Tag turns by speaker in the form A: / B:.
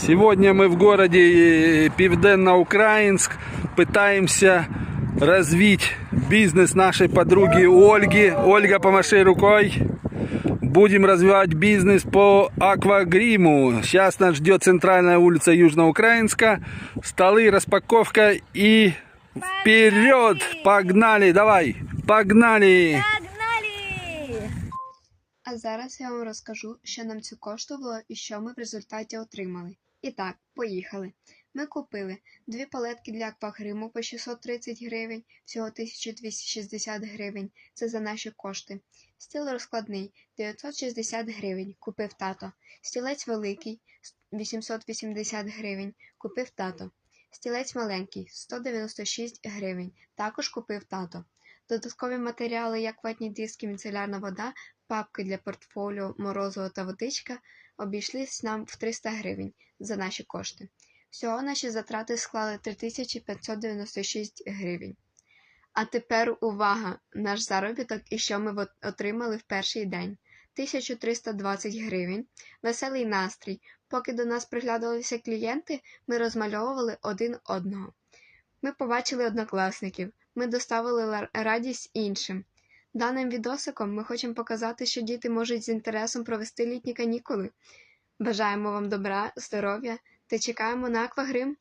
A: Сегодня мы в городе э, Південно-Украинск пытаемся развить бизнес нашей подруги Ольги. Ольга, помаши рукой. Будем развивать бизнес по аквагриму. Сейчас нас ждет центральная улица Южноукраинска. Столы, распаковка и вперед! Погнали, давай! Погнали!
B: Погнали!
C: А зараз я вам розкажу, що нам це коштувало і що ми в результаті отримали. І так, поїхали. Ми купили дві палетки для аквагриму по 630 гривень, всього 1260 гривень. Це за наші кошти. Стіл розкладний 960 гривень, купив тато. Стілець великий 880 гривень, купив тато. Стілець маленький 196 гривень, також купив тато. Додаткові матеріали, як ватні диски, міцелярна вода, папки для портфоліо, морозиво та водичка обійшлись нам в 300 гривень за наші кошти. Всього наші затрати склали 3596 гривень. А тепер увага! Наш заробіток і що ми отримали в перший день. 1320 гривень, веселий настрій. Поки до нас приглядалися клієнти, ми розмальовували один одного. Ми побачили однокласників, ми доставили радість іншим. Даним відосиком ми хочемо показати, що діти можуть з інтересом провести літні канікули. Бажаємо вам добра, здоров'я та чекаємо на аквагрим.